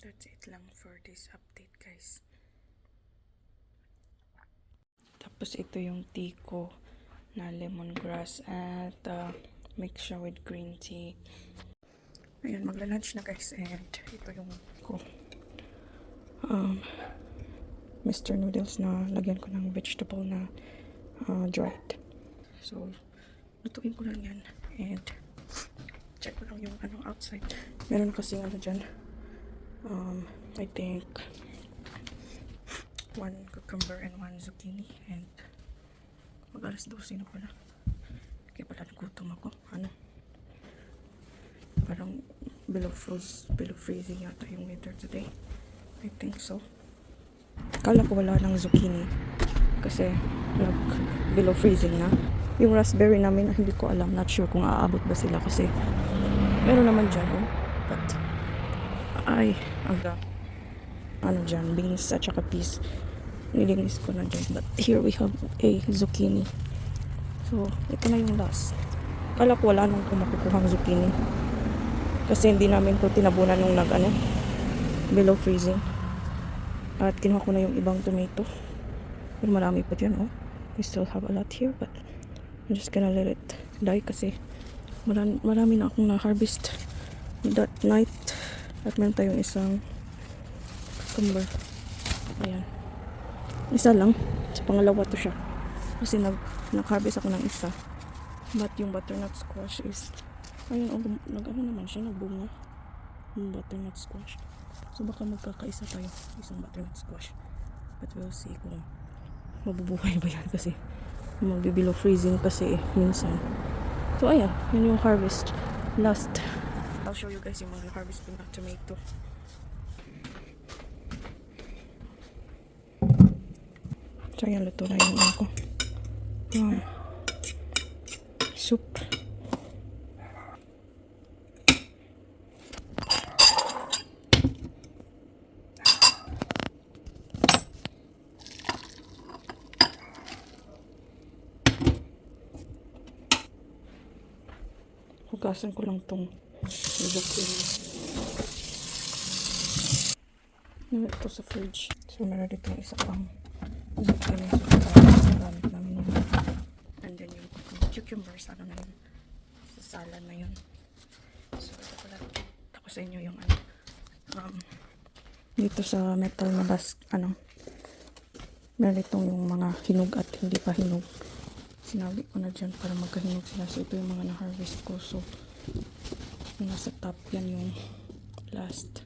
that's it lang for this update guys. Tapos ito yung tea ko na lemongrass at uh, mix siya with green tea. Ayun, magla-lunch na guys and ito yung ko. Um, Mr. Noodles na lagyan ko ng vegetable na uh, dried. So, lutuin ko lang yan and check ko lang yung ano outside. Meron kasi ano dyan. Um, I think one cucumber and one zucchini and mag alas 12 na pala. Kaya pala nagutom ako. Ano? Parang below froze, below freezing yata yung weather today. I think so. Kala ko wala ng zucchini kasi nag below freezing na. Yung raspberry namin, hindi ko alam. Not sure kung aabot ba sila kasi meron naman dyan, oh. But, ay, aga. Ano dyan, beans at saka peas. Nilinis ko na dyan. But here we have a zucchini. So, ito na yung last. Kala ko wala nang kumakukuhang zucchini. Kasi hindi namin to tinabunan nung nag, ano, below freezing. At kinuha ko na yung ibang tomato. Pero marami pa dyan, oh. We still have a lot here, but I'm just gonna let it die kasi marami, marami na akong na-harvest that night. At meron tayong isang cucumber. Ayan. Isa lang. Sa pangalawa to siya. Kasi nag, nag-harvest ako ng isa. But yung butternut squash is ayun, oh, nag ano naman siya, nagbunga. Yung butternut squash. So baka magkakaisa tayo. Isang butternut squash. But we'll see kung mabubuhay ba yan kasi magbibilo freezing kasi eh, minsan. So ayan, yun yung harvest. Last. I'll show you guys yung mga harvest ko na tomato. So ayan, luto na yung ano ko. Um, soup. Hugasan ko lang tong Nawit ko sa fridge. So, meron dito isa pang zucchini. So, gamit namin yun. And then yung cucumber, sana na yun. Sa salad na yun. So, ito pala. Tapos sa inyo yung ano. Um, dito sa metal na bas, ano, meron itong yung mga hinog at hindi pa hinog sinabi ko na dyan para magkahinog sila. So, ito yung mga na-harvest ko. So, nasa top yan yung last.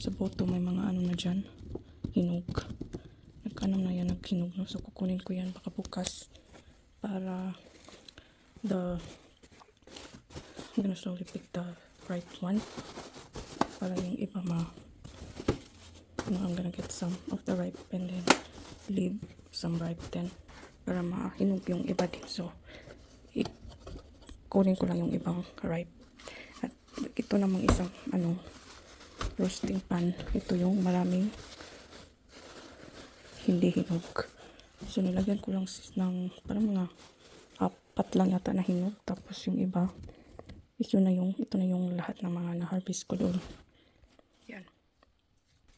Sa bottom may mga ano na dyan. Hinog. Nagkano na yan, naghinog na. So, kukunin ko yan baka bukas para the I'm gonna slowly pick the right one para yung iba ma no, I'm gonna get some of the ripe and then leave some ripe then para mahinog yung iba din. So, kunin ko lang yung ibang ripe. Ito namang isang ano roasting pan. Ito yung maraming hindi hinog. So, nilagyan ko lang ng parang mga apat lang yata na hinog. Tapos yung iba, ito na yung, ito na yung lahat ng mga na-harvest ko doon. Yan.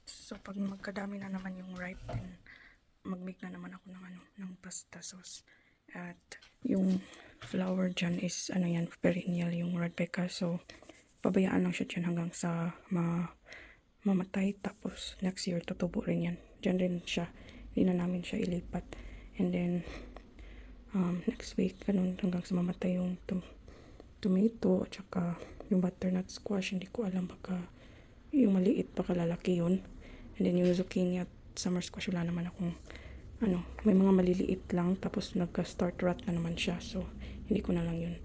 So, pag magkadami na naman yung ripe, then mag-make na naman ako ng ano, ng pasta sauce. At yung flour dyan is, ano yan, perennial yung red peka. So, pabayaan lang siya dyan hanggang sa ma mamatay. Tapos, next year, tutubo rin yan. Dyan rin siya. Hindi na namin siya ilipat. And then, um, next week, ganun, hanggang sa mamatay yung tom- tomato, at saka yung butternut squash. Hindi ko alam, baka yung maliit, baka lalaki yun. And then yung zucchini at summer squash, wala naman akong, ano, may mga maliliit lang. Tapos nagka-start rot na naman siya. So, hindi ko na lang yun.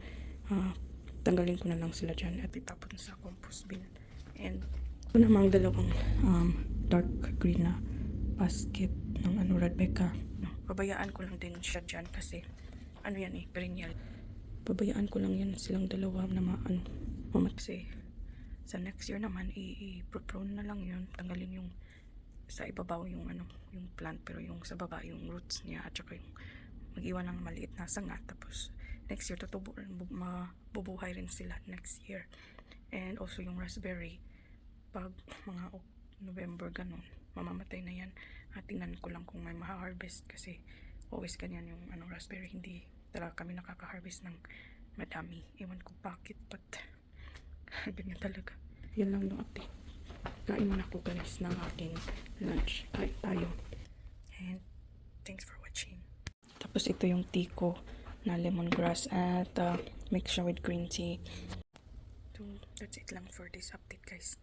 ah, tanggalin ko na lang sila dyan at itapon sa compost bin. And, ito namang dalawang um, dark green na basket ng ano, Rebecca. No, pabayaan ko lang din siya dyan kasi, ano yan eh, perennial. Pabayaan ko lang yan silang dalawa na ma, ano, mamat kasi sa next year naman, i-prune na lang yun. Tanggalin yung sa ibabaw yung ano, yung plant pero yung sa baba yung roots niya at saka yung mag-iwan ng maliit na sanga tapos next year tutubo bu- mabubuhay rin sila next year. And also yung raspberry pag mga November ganun. Mamamatay na yan. At tingnan ko lang kung may maha-harvest kasi always ganyan yung ano, raspberry. Hindi talaga kami nakaka-harvest ng madami. Ewan ko bakit but ganyan talaga. Yan lang yung update. Kain muna ako guys ng aking lunch. Kain tayo. And thanks for watching. Tapos ito yung tea ko na lemongrass at uh, mix siya with green tea. So, that's it lang for this update guys.